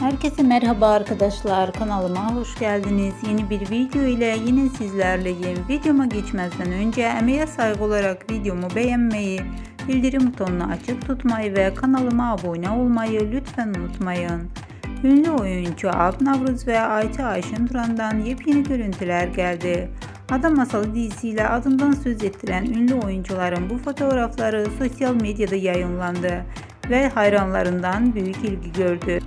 Herkese merhaba arkadaşlar kanalıma hoş geldiniz. Yeni bir video ile yine sizlerleyim. Videoma geçmezden önce emeğe saygı olarak videomu beğenmeyi, bildirim butonunu açık tutmayı ve kanalıma abone olmayı lütfen unutmayın. Ünlü oyuncu Alp Navruz ve Ayça Ayşın Duran'dan yepyeni görüntüler geldi. Adam Masalı dizisiyle adından söz ettiren ünlü oyuncuların bu fotoğrafları sosyal medyada yayınlandı ve hayranlarından büyük ilgi gördü.